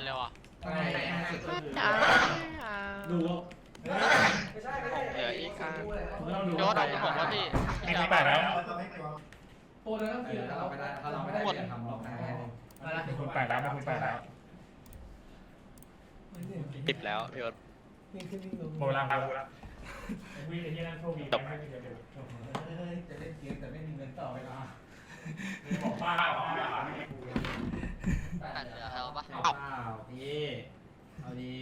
นเลยว่ะใช่สุดก็คืออ่าดูเหลืออีกอันต้องดูโยศเอาไปบอกว่าพี่มีมีแปแล้วตัวนั้นก็คืออถ้าเราไม่ได้เราไม่ได้ทำรอบหน้าคุณแปดแล้วคุณแปดแล้วติดแล้วพี่โยศนี่ขึ้นนี่ลงโบราณโบราณวิ่งไอ้ที่นั่นโชคดีจบไม่มีเงินเดือนเฮ้ยจะเล่นเกมแต่ไม่มีเงินต่อเวลาบอกบ้า เหรออันเหลือเอาปะเอาเอ้าเปล่าพี่เอาดี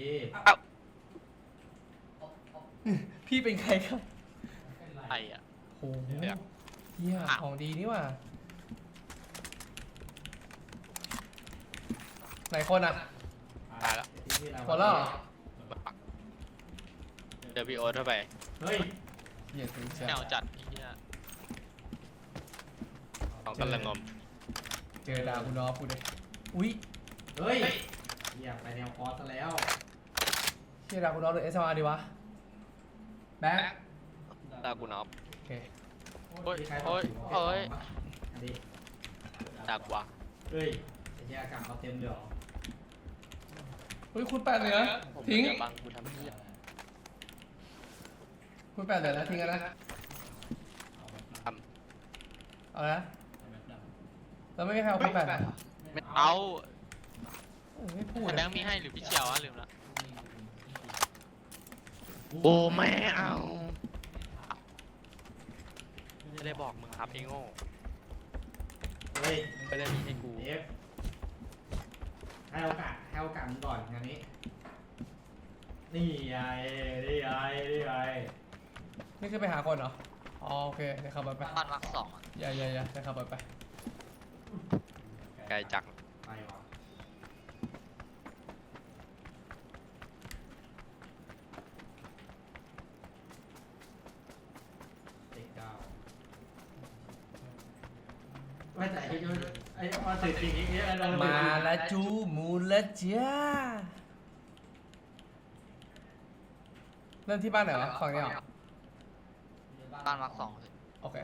พี่เป็นใครครับไอ้อะโอ้โหเดี๋ยวเฮียของดีนี่หว่าไหนคนอะ ตายแล้วที่เราหมดแล้วเหรอ เดี๋ยวพี่โอ๊ตเข้าไปเฮ้ยเฮียถึงจะแนวจัดไอ้เหี้ยของตะละงมเจอดาวคุณน้องกูเลย อุ้ยเฮ้ยอยากไปแนวคอร์สซะแล้วเฮียดาวคุณน้องหรือเอสมาดีวะ แบ็คตากูนอฟโอเคโอ้ยมีใครโอ้ยตบโอ้ยอันนี้ตากวะเฮ้ยไอ้เหี้ยอากาศเขาเต็มเดี๋ยวอุ้ยคุณแปดเหลือผมทิ้งจะบังกูทำเหี้ยคุณแปดเหลือแล้วทิ้งกันนะทเอาละแล้วไม่มีใครเอาคุณแปดเหรอำไม่ เอาเออไม่พูดแบนะงค์มีให้หรือพี่เชียววะลืมละโอ้ไม่เอา ไม่ได้บอกมึงครับไอ้โง่เฮ้ยไม่ได้มีให้กูเอฟให้โอกาสให้โอกาสมึงก่อนงานนี้ นี่ไงนี่ไงนี่ไงนี่คือไปหาคนเหรอ อ๋อโอเคเดี๋ยวขับรถไปบ้านวักสองอะอย่าอย่าอย่าเดี๋ยวขับรถไป ไกลจัง ไปวะเด็กเก้า ไม่แต่ไอ้ยูไอ้พอสื่อจริงอย่างเงี้ยเรามาละจูมูละจ้าเริ่มที่บ้านไหนวะฝั่งนี้เหรอบ้านวักสองโอเค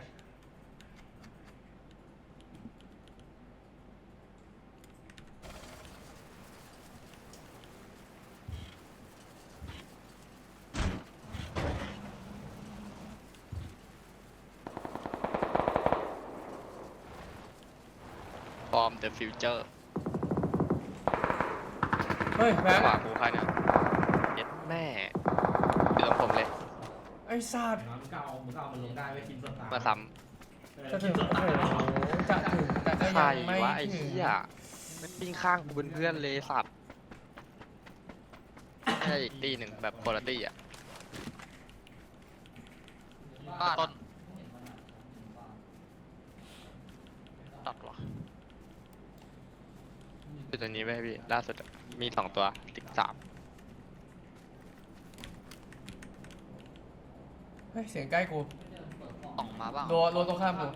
the future เฮ้ยแบงขวาค์กูใครเนี่ยเย็ดแม่อยู่ตรงผมเลย ไอ้สัตว์มึงก็เอามึงก็เอามันลงได้ไว้กินสตาร์มาซ้เออจะกิถึนงสโอ้ตาโหร์จะถึงแต่ก็ำใครยังไม่วะไอ้ถึงเหี้ยมันปิ้งข้างกูเป็นเพื่อนเลยสัตว์ไม่ใช่อีกตีหนึ่งแบบคุณตี้อะ ต้นตัดวะ คือตัวนี้ไหมพี่ล่าสุดอะมีสองตัวติดสามเฮ้ยเสียงใกล้กูสองมาบ้างโดนโดนตรงข้ามกู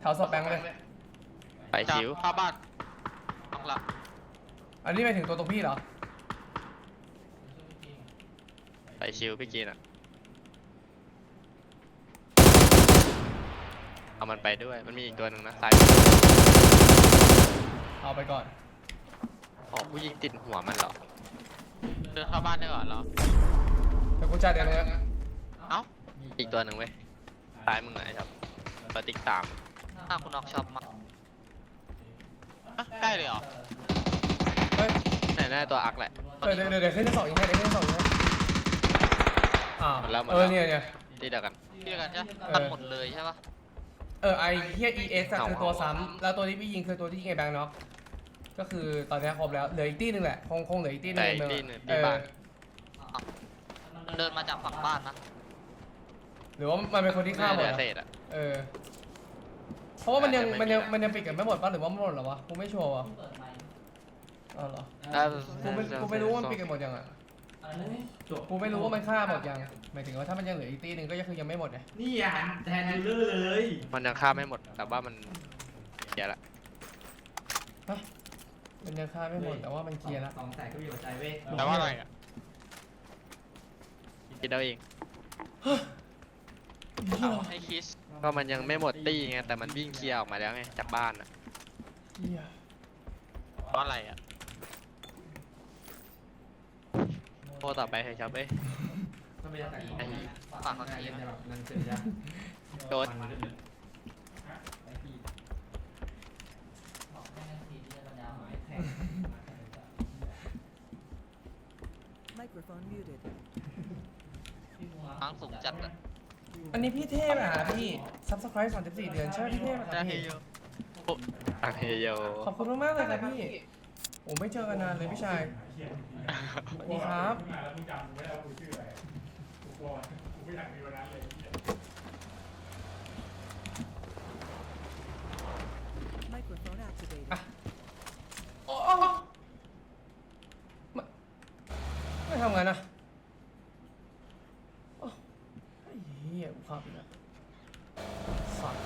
แถวสอบแบงค์เลย ไปชิวเข้าบ้านล็อกละอันนี้ไปถึงตัวตรงพี่เหรอ ไปชิวพี่กินอะ เอามันไปด้วย มันมีอีกตัวหนึ่งนะซ้ายเอาไปก่อน อ๋อผู้ยิงติดหัวมันเหรอ เดินเข้าบ้านได้ก่อนเหรอ แต่กูจัดเองเลยนะเอ้า อีกตัวหนึ่งเว้ยซ้ายมึงไงครับตัวติ๊กสามถ้าคุณนอกชอบมาอะได้เลยเหรอ เฮ้ยไหนน่าจะตัวอักแหละ เดี๋ยวเดี๋ยวเดี๋ยวขึ้นที่สองอีกให้เดี๋ยวขึ้นที่สองอีกให้อ้าวหมดแล้วหมดเอแล้อวเนี่ยเนี่ย ที่เดียวกันเรียกกันใช่ไหมเออ ตัดหมดเลยใช่ปะ เออไอเฮีย EX อะเอาคือตัวเอาซ้ำแล้วตัวที่พี่ยิงคือตัวที่ยิงไอ้แบงค์เนาะก็คือตอนนี้ครบแล้วเหลืออีกตีหนึ่งแหละคงคงเหลืออีกตีหนึ่แต่งอีกในเมืองที่หนึ่งเอที่อบ้านมันเดินมาจากฝั่งบ้านนะหรือว่ามันเป็นคนที่ฆ่าหมเหดลืออะเศษอะเออเพราะว่ามันยังแต่ไม่มันยังมีนะมันยังปิดกันไม่หมดป่ะหรือว่ามันหมดเหรอวะกูไม่ชัวร์วะอ๋อเหรอถ้ากูไม่กูไม่รู้ว่ามันปิดกันหมดยังอะ จบกูไม่รู้ว่ามันฆ่าหมดยังหมายถึงว่าถ้ามันยังเหลืออีกตีหนึ่งก็คือยังไม่หมดไงนี่อะแทนยูเลอร์เลยมันยังฆ่าไม่หมด แต่ว่ามันเสียละมันยังฆ่าไม่หมดแต่ว่ามันเคลียร์แล้วสองแสนก็มีหัวใจเว้ยแต่ว่าอะไรอะคิดเอาเองเอาให้คิสก็มันยังไม่หมดตี้ไงแต่มันวิ่งเคลียร์ออกมาแล้วไงจากบ้านอะเหี้ยราะอะไรอะ โทรต่อไปเฮ้ยครับเอ้ย ต้องไปแต่งไอ้ฝั่งนั้นจะแบบนั่นเสร็จยังโดนมันขึ้นเลย Microphone muted. ค้างสูงจัดอะอันนี้พี่เทพอะพี่ subscribe 34เดือนใช่ไหมพี่เทพอะคจะรับเฮพี่โยตังเฮโยขอบคุณมากๆเลยครับพี่ผมไม่เจอกันนานเลยพี่ชาย สวัสดีครับแล้วมึงจำไว้แล้วกูชื่ออะไรกูกลัวกูไม่อยากมีวันนั้นเลย Microphone activated. โอ้โอ้ไม่ไม่ทำงานนะโอ้ไอ้เหี้ยกูพลาดไปแล้วสัตว์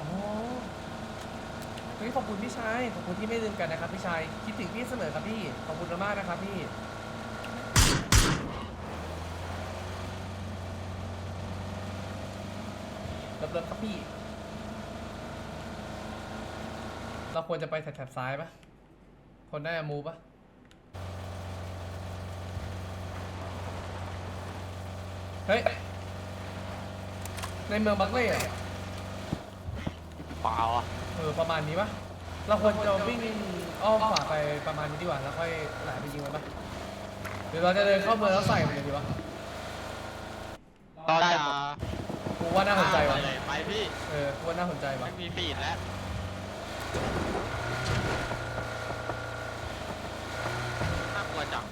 อ๋อเฮ้ย ขอบคุณพี่ชาย ขอบคุณที่ไม่ลืมกันนะครับพี่ชาย คิดถึงพี่เสมอครับพี่ ขอบคุณมากๆนะครับพี่ เลิฟๆครับพี่ เราควรจะไปแถบๆซ้ายปะคนได้มูปะเฮ้ย ในเมืองบักเล่อะเปล่าอะ เออ ประมาณนี้ปะ เราควรจะวิ่งอ้อมขวาไปประมาณนี้ดีกว่าแล้วค่อยไหลไปยิงมันปะหรือเราจะเดินเข้าเมืองแล้วใส่มันเลยดีวะก็จะกูว่าน่าสนใจไปว่ะเลยไปพี่เออกูว่าน่าสนใจว่ะไม่มีฟีดแล้วน่ากลัวจัง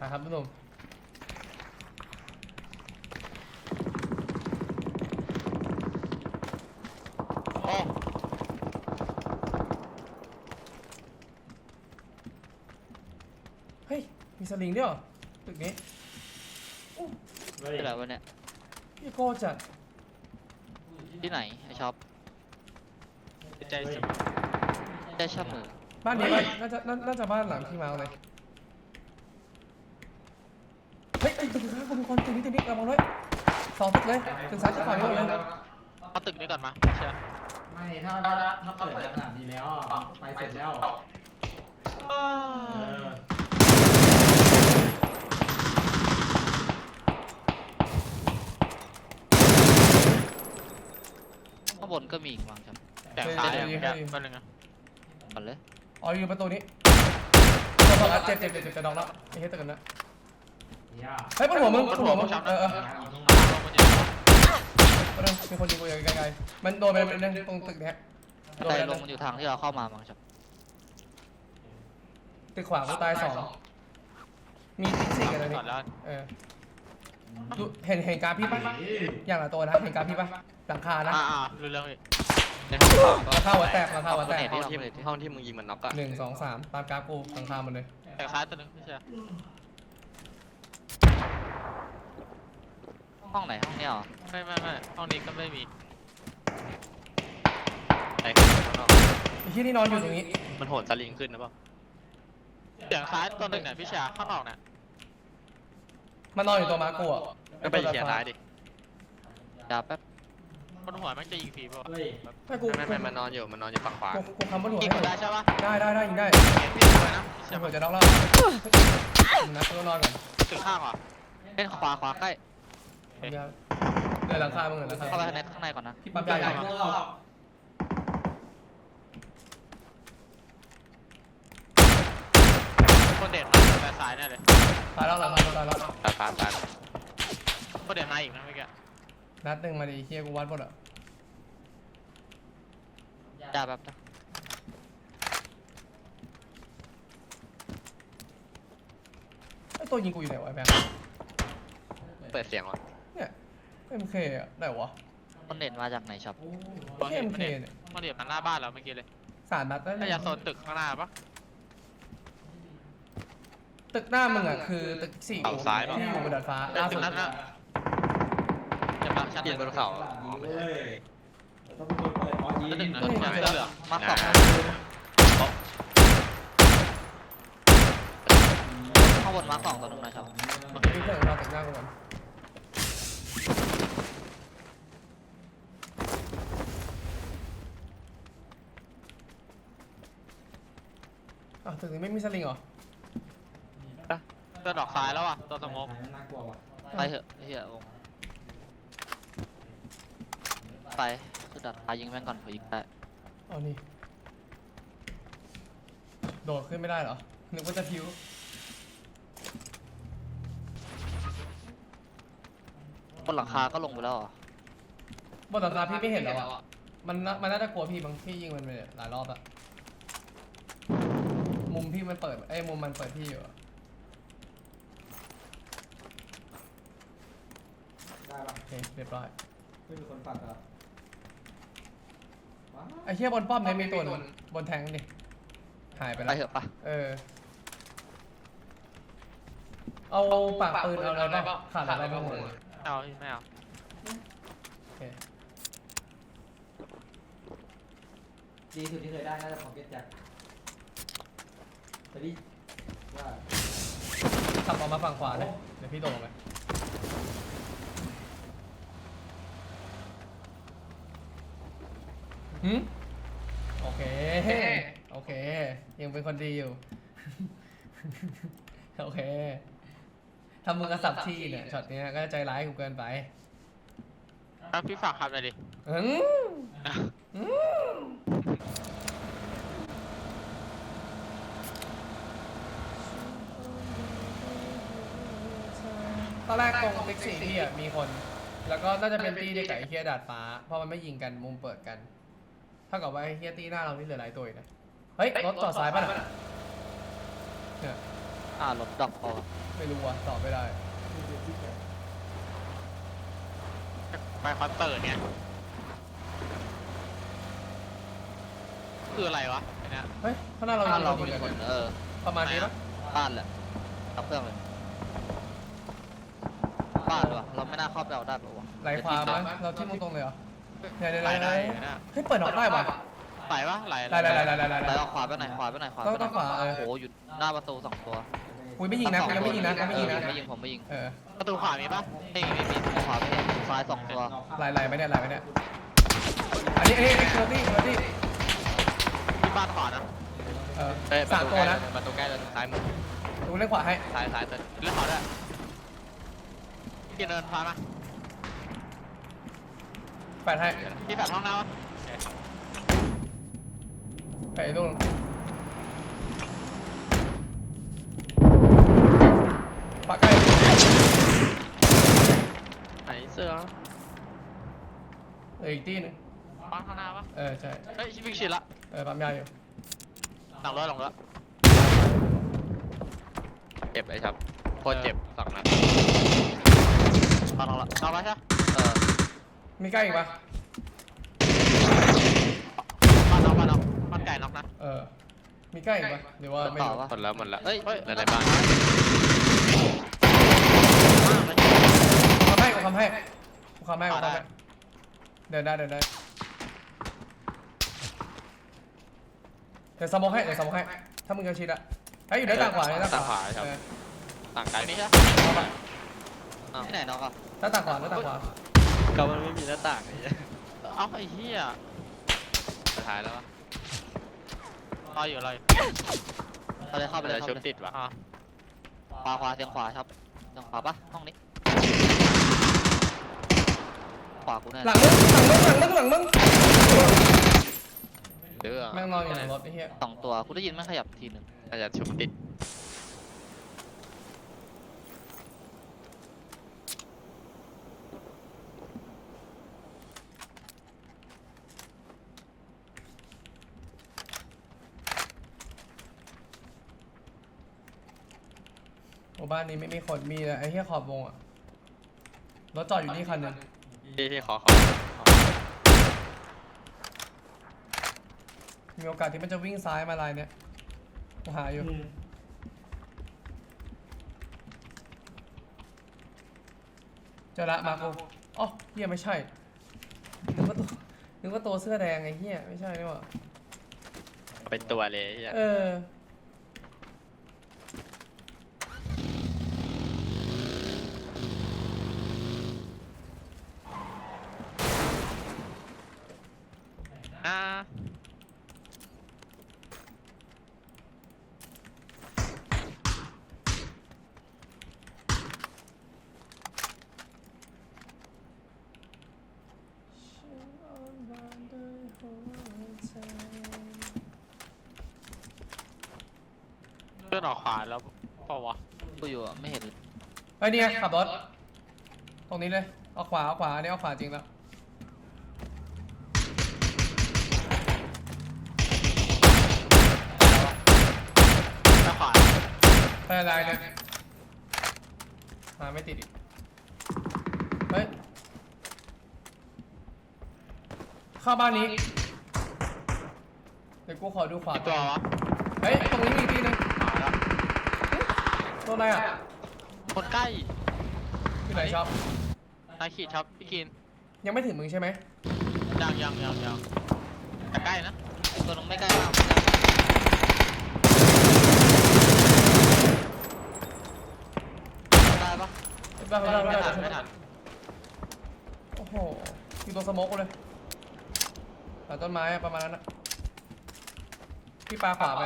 นะครับทุกหนุ่ม โอ้ เฮ้ย มีส ลิงด้วยเหรอตึกนี้เฮ้ยที่ไหนวะเนี่ยพี่โก้จัดที่ไหนไอช็อปใจสุดได้ชอบมือบ้านนี้บ้านน่าจะน่าน่าจะบ้านหลังที่มาเอาเลยเฮ้ยไอ้ตึกข้างคนคนตึกนี้ตึกนี้ระวังด้วยสองตึกเลยตึกซ้ายตึกขวานี่หมดเลยเอาตึกนี้ก่อนมาเชื่อไม่ถ้าถ้าถ้าเปิดขนาดนี้แล้วอะไปเสร็จแล้ว เออ ข้างบนก็มีอีกวางจับแต่ซ้ายอะแกแป๊บนึงนะก่อนเลยอ๋ออยู่ประตูนี้ตัวสองนัดเจ็บเจ็บเจ็บเจ็บจะดองแล้วไอ้เฮ้ยตึกนั้นนะย่าเฮ้ยบนหัวมึงบนหัวมึงเออเออลงมาเยอะประเด็นมีคนยิงกูอยู่ไกลๆมันโดนไปเป็นตรงตึกเนี้ยโดนแต่ไปลงมันอยู่ทางที่เราเข้ามามั้งจับตึกขวากูตายสองมีติ๊กสี่กันเลยนี่ก่อนแล้วเออ ดูเห็นเห็นกราฟพี่ปะอย่างละตัวนะเห็นกราฟพี่ปะหลังคานะอ่าอ่ารู้เรื่องพี่ในห้องสองหลังคาหัวแตกหลังคาหัวแตกห้องที่ห้องที่มึงยิงมันน็อกอะหนึ่งสองสามตามกราฟกูหลังคาหมดเลยแต่ซ้ายตัวนึงไม่ใช่ห้องไหนห้องนี้เหรอไม่ไม่ไม่ห้องนี้ก็ไม่มีไอ้ข้างนอกไอ้ที่นี่นอนอยู่ตรงนี้มันโหนสลิงขึ้นนะเปล่าเสียงซ้ายตัวหนึ่งเนี่ยพี่ชาข้างนอกเนี่ย มันนอนอยู่ตัวมากูอะก็ไปเขียนร้ายดิดาแป๊บบนหัวมันจะยิงฟรีป่ะเฮ้ยไม่กูไม่ไม่มันนอนอยู่มันนอนอยู่ฝั่งขวากูกูคำบนหัวยิงให้ได้ใช่ปะได้ได้ได้ยิงได้เห็นพี่เลยนะเดี๋ยวผมจะน็อกแล้วนะกูต้องนอนก่อนถึงข้างเหรอเล่นขวาขวาใกล้เดี๋ยวเดี๋ยวหลังคามึงเหรอหลังคาเข้าไปข้างในข้างในก่อนนะที่ปั๊มใหญ่ใหญ่ ก่อน พวกเรา คนเด่นมาแต่ซ้ายแน่เลยตายแล้วหลังคาตายแล้วตาตาตาคนเด่นมาอีกนะเมื่อกี้นัดหนึ่งมาดิเฮียกูวัดหมดอะดาแป๊บนะไอตัวยิงกูอยู่ไหนวะไอ้แบงค์เปิดเสียงวะเนี่ยเอ็มเคอะไหนวะคนเด่นมาจากไหนช็อปเอ็มเคเนี่ยคนเด่นมันหน้าบ้านเราเมื่อกี้เลยสารนัดได้น่าจะโซนตึกข้างหน้าปะ ตึกหน้ามึงอะคือตึกสี่ฝั่งซ้ายป่ะ ที่อยู่บนดาดฟ้าเอ้ยล่าตึสุดกนั้นน่ะเจ็บปะชั้นหเปลี่นึ่ยนงบนเขาเลยต้องเป็นคนเปิดอ๋อยิงชั้นหนึ่งตัวเสื้อเหลืองมาสองอ่าข้างบนมาสองตัวหนึงนะครับนี่เกิดเราตึกหน้ากูก่อนอ้าวตึกนี้ไม่มีสลิงเหรอ เสื้อดอกซ้ายแล้วอะตัวสมองน่ากลัวว่ะไปเถอะไอ้เหี้ยวงไปคือดัดพายิงแม่งก่อนเผื่อยิงได้เอานี่ โดดขึ้นไม่ได้เหรอ นึกว่าจะพิ้ว บนหลังคาก็ลงไปแล้วเหรอบนหลังคาพี่ไม่เห็นแล้วอะมันน่ามันน่าจะกลัวพี่บางพี่ยิงมันไปหลายรอบอะมุมพี่มันเปิด เอ้ยมุมมันเปิดพี่อยู่อะ ได้ป่ะ โอ เคเรียบร้อยไม่มีคนปัดเหรอว้าวไอ้เหี้ยบนป้อมเนี่ยมีตัวหนึงบนแทงดิหายไปไปแล้ว เถอะปะเออ เอาปากปืนเอาอะไรบ้างขาดอะไรบ้างหมดไม่เอาไม่เอาโอเคดีสุดที่เคยได้น่าจะพ็อกเก็ตแจ็คแต่ดิว่าขับออกมาฝั่งขวาเลยเดี๋ยวพี่โดดลงไป หืมโอเค โอเค ยังเป็นคนดีอยู่ โอเคทำมือกระสับที่เนี่ยช็อตเนี้ยก็ใจร้ายกูเกินไปอะพี่ฝากครับหน่อยดิอืมอืมตอนแรกตรงติ๊กสี่ที่อะมีคน แล้วก็น่าจะเป็นตีเด็กกับไอ้เฮียดาดฟ้า เพราะมันไม่ยิงกันมุมเปิดกัน เท่ากับว่าไอ้เฮียตีหน้าเรานี่เหลือหลายตัวอีกนะเฮ้ยรถจอดซ้ายป่ะน่ะเนี่ยอ่ารถดอกพอไม่รู้ว่ะตอบไม่ได้ไปคอนเสิร์ตเนี่ยคืออะไรวะไอ้เนี่ยเฮ้ยข้างหน้าเราบ้านเรายิงมีกันคนอยู่เออประมาณนี้ปะบ้านแหละทับเครื่องเลยบ้านด้วยวะเราไม่น่าเข้าไปเอาได้ปะวะไหลขวามั้ยเราที่มุ่งตรงเลยเหรอ เนี่ยเนี่ยไหลเนี่ยได้เนี่ยนะเฮ้ยเปิดออกได้ว่ะ ไหลปะไหลไหลไหลไหลไหลไหลไหลไหลออกขวาไปไหนอยขวาไปไหนอยขวาต้องไปไหนต้องขวาเออ โอ้โหอยู่หน้าประตูสองตัวอุ้ยไม่ยิงนะทั้ยังไม่ยิงนะสอยังไม่ยิงนะ เออไม่ยิงผมไม่ยิง เออประตูขวามีปะไม่มีไม่มีขวาไม่มีซ้ายสองตัวไหลไหลไปเนี่ยไหลไปเนี่ยอันนี้อันนี้อันนี้เคอร์ตี้เคอร์ตี้ที่บ้านขวานะเออเอ้ยประสามตูตัวใกล้นะประตูใกล้จะซ้ายมือดูเล่นขวาให้ ซ้ายซ้ายตัวเล่นขวาด้วยพี่เดินพามา แปดให้พี่แบบห้องน้ำวะแปดไอ้ลูกปากใกล้ไหนเสื้อเอออีกตีหนึงบ้านข้างหน้าปะเออใช่เฮ้ยวิ่งชิดละเออปั๊มยาอยู่หลังรถหลังรถเจ็บไอ้ครับโคตรเจ็บสองนัดหลังรถละเอาไปใช่เออ มีใกล้อีกปะบ้านน็อกบ้านน็อกบ้านไก่น็อกนะเออ มีใกล้อีกปะหรือว่าไม่ต่อรู้ ปะหมดแล้วหมดแล้วเฮ้ยเหลือในบ้านทำให้กูทำให้กูทำให้กูทำให้เดินได้เดินได้เดี๋ยวสมองให้เดี๋ยวสมองให้ ถ้ามึงจะชิดอะไอ้ยอยู่ด้านต่างขวาด้านต่างขวาเออต่างไกลอันนี้ใช่เอาปะที่ไหนน็อกอะด้านต่างขวาด้านต่างขวา ก็มันไม่มีหน้าต่างไอ้เหี้ยเอ้าไอ้เหี้ยสุดท้ายแล้ววะรออยู่รออยู่เข้าเลยเข้าไปเลยเดี๋ยวเข้าชุบไปเลยติดวะอะขวาขวาเสียงขวาครับเสียงขวาปะห้องนี้ ขวากูแน่หลังมึงหลังมึงหลังมึงหลังมึงเดือแม่งนอนอยู่ในรถไอ้เหี้ยสองตัวกูได้ยินแม่งขยับทีหนึ่งน่าจะชุบติด บ้านนี้ไม่มีคนมีเลยไอ้เฮียขอบวงอะรถจอดอยู่นี่คันนึงพี่พี่ขอขอมีโอกาสที่มันจะวิ่งซ้ายมาลายเนี่ยกูหาอยู่เจอละมากูอ๋อเฮียไม่ใช่นึกว่าตัวนึกว่าตัวเสื้อแดงไอ้เฮียไม่ใช่นี่หว่าเอเป็นตัวเลยเหี้ย เออ อนออกขวาแล้วเปล่าวะกูอยู่อะไม่เห็นไอ้ยเนี่ยขับรถ ตรงนี้เลยเอาขวาเอาขวาอันนี้เอาขวาจริงแล้วถ้าขวาไปอะไรเนี่ยมาไม่ติดอีกเฮ้ยเข้าบ้านนี้เดี๋ยวกูขอดูขวากี่ตัววะเฮ้ยตรงนี้มีอีกทีนึง ขวาแล้วตัวอะไรอะคนใกล้ที่ไหนชอบนายขีดช็อปพี่กินยังไม่ถึงมึงใช่ไหมยังยังยังยังแต่ใกล้นะตัวนึงไม่ใกล้มากไม่ใกล้มากได้ปะได้ได้ได้ไม่ได้ทันไม่ทันโอ้โหอยู่ตรงสโมกกูเลยหลังต้นไม้อะประมาณนั้นนะพี่ปลาขวาไป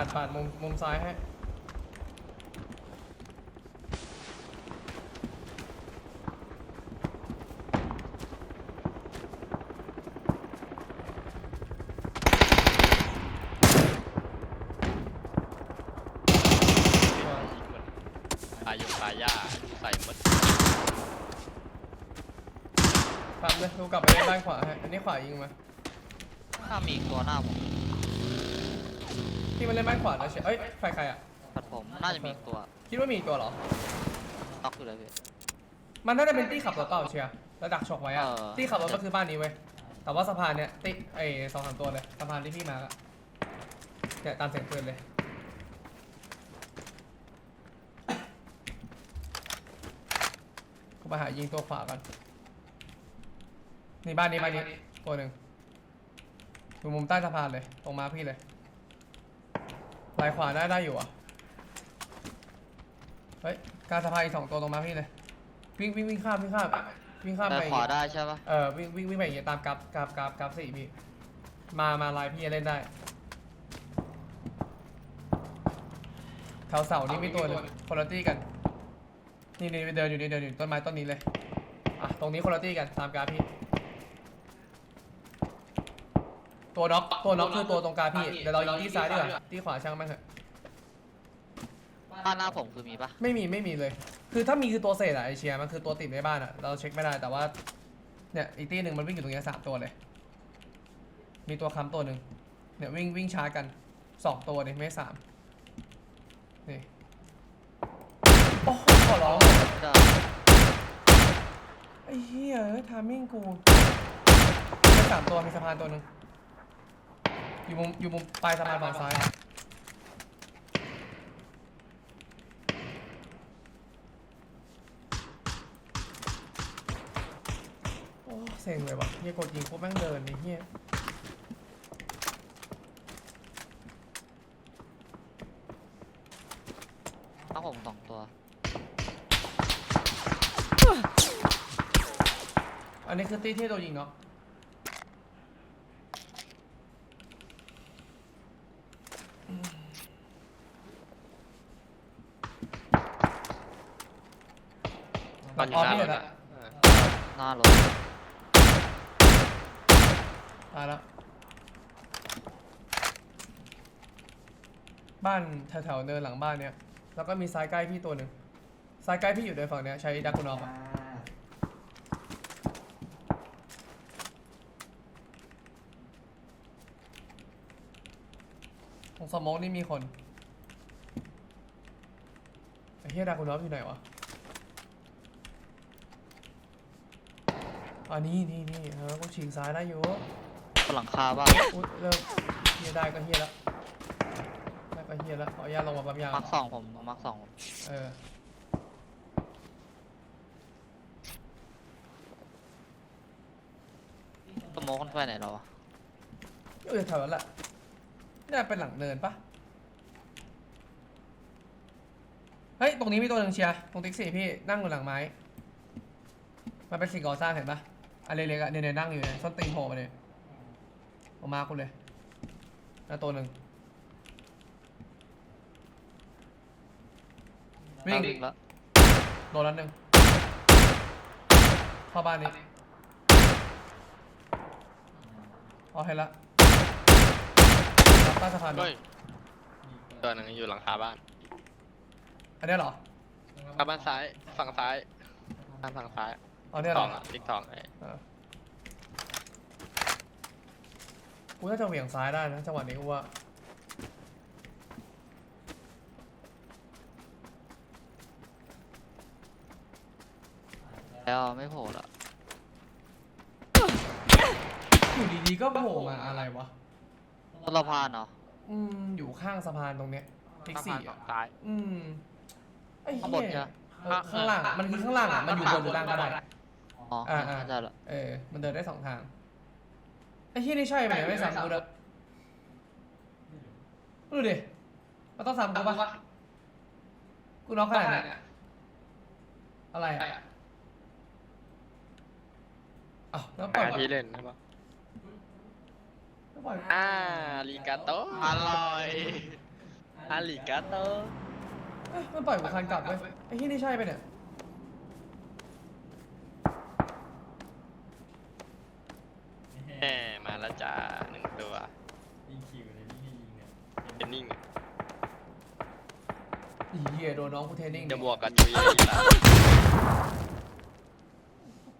าดปาดมุมมุมซ้ายให้ตายยงตายย่าใส่หมดปาดเลยดูกลับไปเล่นบ้านขวาให้อันนี้ขวายิงมาถ้ามีอีกตัวหน้าผม พี่มาเล่นบ้านขวาแล้วเชียเอ้ยไฟใครอะ ผัดผมน่าจะมีอีกตัวคิดว่ามีอีกตัวเหรอ น็อกอยู่เลยพี่ มันน่าจะเป็นตี้ขับรถเปล่าเชียร์แล้วดักฉกไว้อะเออ ตี้ขับรถก็คือบ้านนี้เว้ย แต่ว่าสะพานเนี้ยตี้ไอ้สองสามตัวเลยสะพานที่พี่มาอะเนี่ยตามเสียงปืนเลยกูไปหายิงตัวขวาก่อนนี่บ้านนี้บ้านนี้ตัวหนึ่งอยู่มุมใต้สะพานเลย ตรงมาพี่เลย ลายขวาได้ได้อยู่อะ เฮ้ยกลารสะพานอีกสองตัวตรงมาพี่เลย วิ่งวิ่งวิ่งข้ามวิ่งข้ามวิ่งข้ามแต่ไปขวาได้ใช่ปะเออวิ่งวิ่งวิ่งไปอย่างเงี้ยตามกราฟกราฟกราฟกราฟสี่พี่ มามาลายพี่จะเล่นได้แถวเสานี้มีตัวหนึงคนละตี้กัน นี่นี่เดินอยู่นี่เดินอยู่ต้นไม้ต้นนี้เลย อะตรงนี้คนละตี้กันตามกราฟพี่ ตัวน็อกตัวน็อกคือตัวตรงกลางพี่เดี๋ยวเรายิงที่ซ้ายดีกว่าที่ขวาช่างแม่งเถอะบ้านหน้าผมคือมีปะไม่มีไม่มีเลย คือถ้ามีคือตัวเศษอะไอเชียมันคือตัวติดในบ้านอะเราเช็คไม่ได้แต่ว่าเนี่ยอีกตี้หนึ่งมันวิ่งอยู่ตรงเนี้ยสามตัวเลย มีตัวค้ำตัวหนึ่งเนี่ยวิ่งวิ่งช้าร์จกันสองตัวเนี่ยไม่ใช่สามนี่โอ้โหขอร้องได้ไอ้เหี้ยเอ้ยทามมิ่งกูมีสามตัวมีสะพานตัวหนึ่ง อยู่มุมอยู่มุมปลายสะพานฝั่งซ้าย โอ้เซ็งเลยว่ะเฮียกดยิงปุ๊บแม่งเดินไอ้เฮียหน้าผมสองตัว อันนี้คือตีที่ตัวยิงเนาะ ออฟนี่เลยละเออหน้ารถตายแล้วบ้านแถวๆเนินหลังบ้านเนี้ยแล้วก็มีซ้ายใกล้พี่ตัวหนึ่งซ้ายใกล้พี่อยู่ในฝั่งเนี้ยใช้ดักกุนอฟอะตรงสโมองนี่มีคนไอ้เฮียดาคุณน้องอยู่ไหนวะ อันนี้นี่นี่เออกูฉีกซ้ายได้อยู่บนหลังคาบ้างอุ๊ยเริ่มเฮียได้ก็เฮียแล้วได้ก็เฮียแล้วขออนุญาตลงมาปั๊มยามาร์คสองผมมาร์คสองผมเออสโมกมันไปไหนแล้ววะอยู่แถวๆนั้นแหละน่าเป็นหลังเนินปะเฮ้ยตรงนี้มีตัวหนึ่งเชียร์ตรงติ๊กสี่พี่นั่งอยู่หลังไม้มันเป็นสิ่งก่อสร้างเห็นปะ อันเล็กๆอะเนี่ยๆนั่งอยู่เนี่ยส้นตีนโผล่มาเนี่ยออกมาคุณเลยแล้วตัวหนึ่งวิ่งวิ่งแล้วโดนแล้วหนึ่งเข้าบ้านนี้เอาให้ละรับใต้สะพานเฮ้ยตัวหนึ่งอยู่หลังคาบ้าน อันเนี้ยเหรอคาบ้านซ้าย ฝั่งซ้ายบ้านฝั่งซ้ายเอาเนี้ยทเหรอองอะติ๊กทองไอ้ เออ กูน่าจะเหวี่ยงซ้ายได้นะจังหวะนี้กูว่าแล้วไม่โผล่ละอยู่ดีๆก็โผล่มาอะไรวะบนสะพานเหรออืมอยู่ข้างสะพานตรงเนี้ยทิกสะพาซี่นฝั่อะงซ้าย อืมไอ้ข้างเหี้บนใช่ยไหม เออข้างล่างอะมันคือข้างล่างอะมันอยู่บนหรือล่างก็ได้ อ๋ออ่าอ่า เข้าใจละเออมันเดินได้สองทาง ไอ้เหี้ยนี่ใช่ไหมเนี่ยไม่ซ้ำกูเลยดูดิมันต้องซ้ำกูปะกูน็อกขนาดไหนอะไรอะอ้าวแล้วปล่อยหาที่เล่นใช่ปะแล้วปล่อยอ่าลีกาโตอร่อยอาลีกาโตเอ้ยมันปล่อยกูคันกลับเว้ยไอ้เหี้ยนี่ใช่ไปะเนี่ย แห มมาแล้วจ้าหนึ่งตัวยิงคิวเลยนี่ยิงเนี่ยเป็นนิ่งอีเหี้ยโดนน้องกูเทรนนิ่งจะบวกกับจุยได้อีกแล้ว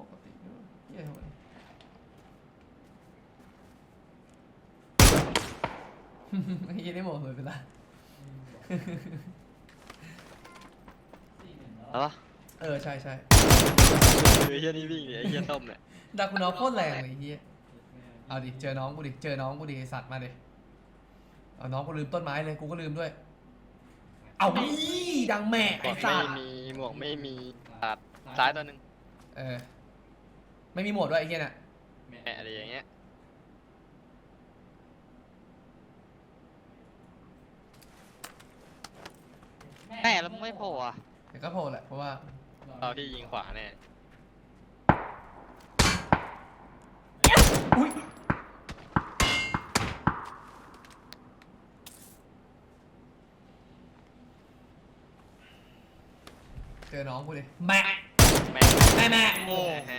ปกติด้วยเหี้ยทำไมไอ้เหี้ยได้หมดเลยเป็นไรแล้วปะเออใช่ใช่คือไอ้เฮียนี่วิ่งเนี่ยไอ้เฮียต้มเนี่ยดากูน้องโคตรแรงเลยไอ้เหี้ย เอาดิ เจอน้องกูดิ เจอน้องกูดิไอ้สัตว์มาดิ เอาน้องกูลืมต้นไม้เลย กูก็ลืมด้วย เอาดิดังแม่หมไอ้วกสัไม่ตว์ มีหมวกไม่มีตัดซ้ายตัวหนึ่งเออ ไม่มีหมวดด้วยไอ้เหี้ยน่ะ แหมอะไรอย่างเงี้ยแม่แล้วมึงไม่โผล่อะเดี๋ยวก็โผล่แหละเพราะว่าเราที่ยิงขวาแน่อุ้ย เจอน้องกูดิแม่แม่แม่แม่โง่แฮ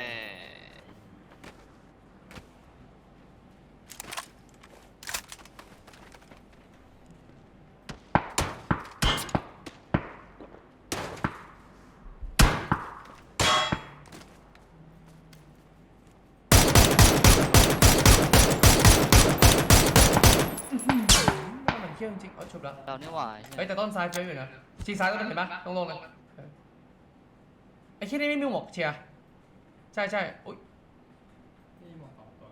มันเขี้ยวจริงๆเอาฉุบแล้วเรานี่หว่าเฮ้ยแต่ต้นซ้ายเจออยู่นะชี้ซ้ายก็เห็นปะลงลงๆเลยเออ ไอ้ที่นี่ไม่มีหมวกเชียร์ใช่ใช่อุ้ย นี่หมดสองตัว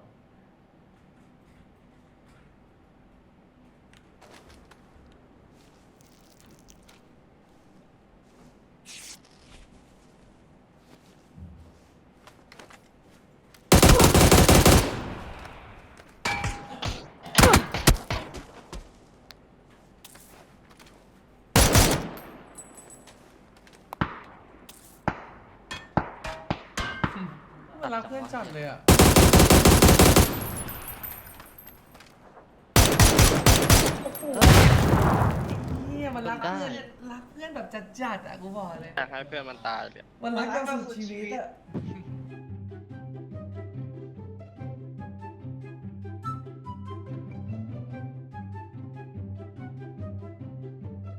มัน รักเพื่อนจัดเลยอะโอ้โหเฮียมันรักเพื่อนรักเพื่อนแบบจัดๆอะกูบอกเลย อยากให้เพื่อนมันตายเลย มันรักกันสุดชีวิตอะ